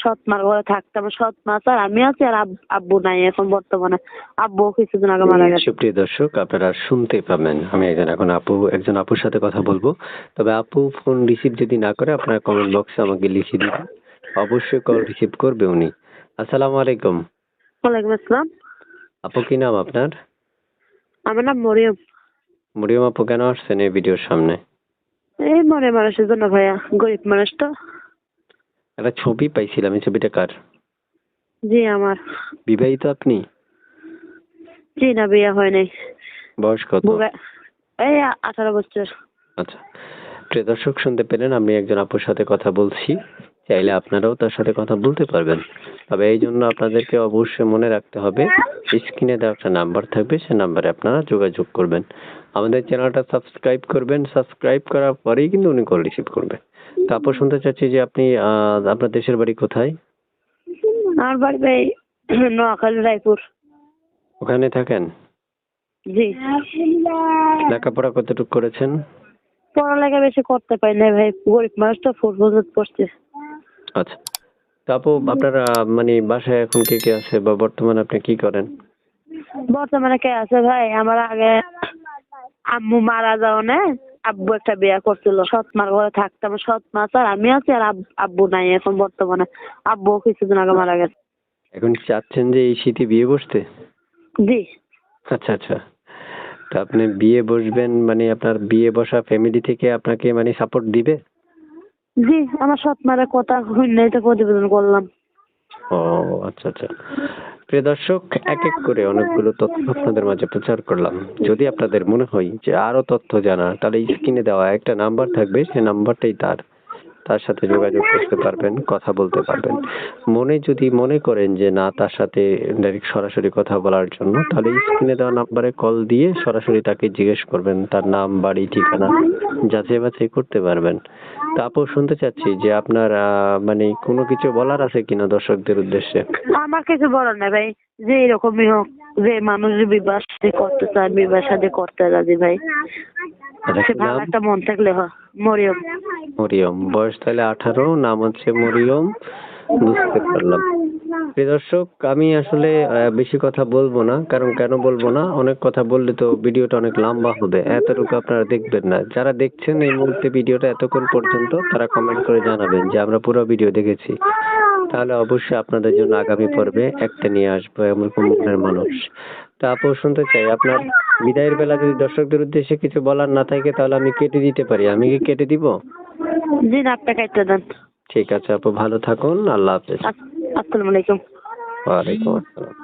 সৎ মার ঘরে থাকতাম সৎ মা স্যার আমি আছি আর আব্বু নাই এখন বর্তমানে। আব্বু কিছুদিন আগে মারা গেছে। সুপ্রিয় দর্শক আপনারা শুনতে পাবেন। আমি একজন এখন আপু একজন আপুর সাথে কথা বলব। তবে আপু ফোন রিসিভ যদি না করে আপনারা কমেন্ট বক্সে আমাকে লিখে দিবেন। অবশ্যই কল রিসিভ করবে উনি। আসসালামু আলাইকুম। ওয়ালাইকুম আসসালাম। আপু কি নাম আপনার? আমার নাম মরিয়ম। মরিয়ম আপু কেন আসছেন এই ভিডিওর সামনে? এই মরে মানুষের জন্য ভাইয়া গরিব মানুষ তো। একটা ছবি পাইছিলাম এই ছবিটা কার? জি আমার। বিবাহিত আপনি? জি না বিয়ে হয় নাই। বয়স কত? এই আঠারো বছর। আচ্ছা। প্রিয় দর্শক শুনতে পেলেন আমি একজন আপুর সাথে কথা বলছি। চাইলে আপনারাও তার সাথে কথা বলতে পারবেন। তবে এই জন্য আপনাদেরকে অবশ্যই মনে রাখতে হবে স্ক্রিনে দেওয়া একটা নাম্বার থাকবে সে নাম্বারে আপনারা যোগাযোগ করবেন। আমাদের চ্যানেলটা সাবস্ক্রাইব করবেন। সাবস্ক্রাইব করার পরেই কিন্তু উনি কল রিসিভ করবে তো আপু শুনতে চাচ্ছি যে আপনি আহ, আপনার দেশের বাড়ি কোথায়? আমার বাড়ি ভাই নোয়াখালী রায়পুর। ওখানে থাকেন? জি। লেখাপড়া কতটুকু করেছেন? পড়ালেখা বেশি করতে পারি না ভাই গরিব মানুষ তো ফুট পর্যন্ত পড়ছে আচ্ছা। তো আপু আপনার মানে বাসায় এখন কে কে আছে বা বর্তমানে আপনি কি করেন? বর্তমানে কে আছে ভাই? আমার আগে আম্মু মারা যাও না আব্বু একটা বিয়ে করছিল সৎ মার ঘরে থাকতাম সৎ মা স্যার আমি আছি আর আব্বু নাই এখন বর্তমানে। আব্বু কিছুদিন আগে মারা গেছে। এখন চাচ্ছেন যে এই শীতে বিয়ে বসতে? জি। আচ্ছা আচ্ছা। তো আপনি বিয়ে বসবেন মানে আপনার বিয়ে বসা ফ্যামিলি থেকে আপনাকে মানে সাপোর্ট দিবে? জি আমার সৎ মারের কথা শুনে তো প্রতিবেদন করলাম। ও আচ্ছা আচ্ছা। প্রিয় দর্শক এক এক করে অনেকগুলো তথ্য আপনাদের মাঝে প্রচার করলাম। যদি আপনাদের মনে হয় যে আরও তথ্য জানা, তাহলে স্ক্রিনে দেওয়া একটা নাম্বার থাকবে সেই নাম্বারটাই তার। তার সাথে যোগাযোগ করতে পারবেন কথা বলতে পারবেন। মনে যদি মনে করেন যে না তার সাথে ডাইরেক্ট সরাসরি কথা বলার জন্য তাহলে স্ক্রিনে দেওয়া নাম্বারে কল দিয়ে সরাসরি তাকে জিজ্ঞেস করবেন তার নাম বাড়ি ঠিকানা যাচাই বাছাই করতে পারবেন। তারপর শুনতে চাচ্ছি যে আপনার মানে কোনো কিছু বলার আছে কিনা দর্শকদের উদ্দেশ্যে? আমার কিছু বলার নাই ভাই যে এরকমই হোক যে মানুষ বিবাহ শাদী করতে চায় বিবাহ শাদী করতে রাজি ভাই। আচ্ছা, সে ভালো একটা মন থাকলে হয় মরিয়ম। মরিয়ম। বয়স তাহলে আঠারো, নাম হচ্ছে মরিয়ম। বুঝতে পারলাম। প্রিয় দর্শক, আমি আসলে বেশি কথা বলব না, কারণ কেন বলব না? অনেক কথা বললে তো ভিডিওটা অনেক লম্বা হবে। এতটুকু আপনারা দেখবেন না। যারা দেখছেন এই মুহূর্তে ভিডিওটা এতক্ষণ পর্যন্ত, তারা কমেন্ট করে জানাবেন যে আমরা পুরো ভিডিও দেখেছি। তাহলে অবশ্যই আপনাদের জন্য আগামী পর্বে একটা নিয়ে আসব এমন মনের মানুষ। তা আপু, শুনতে চাই। আপনার বিদায়ের বেলা যদি দর্শকদের উদ্দেশ্যে কিছু বলার না থাকে, তাহলে আমি কেটে দিতে পারি। আমি কি কেটে দিব? জি না আপনাকে একটা দেন। ঠিক আছে আপু ভালো থাকুন আল্লাহ হাফেজ। আসসালামু আলাইকুম। ওয়ালাইকুম আসসালাম।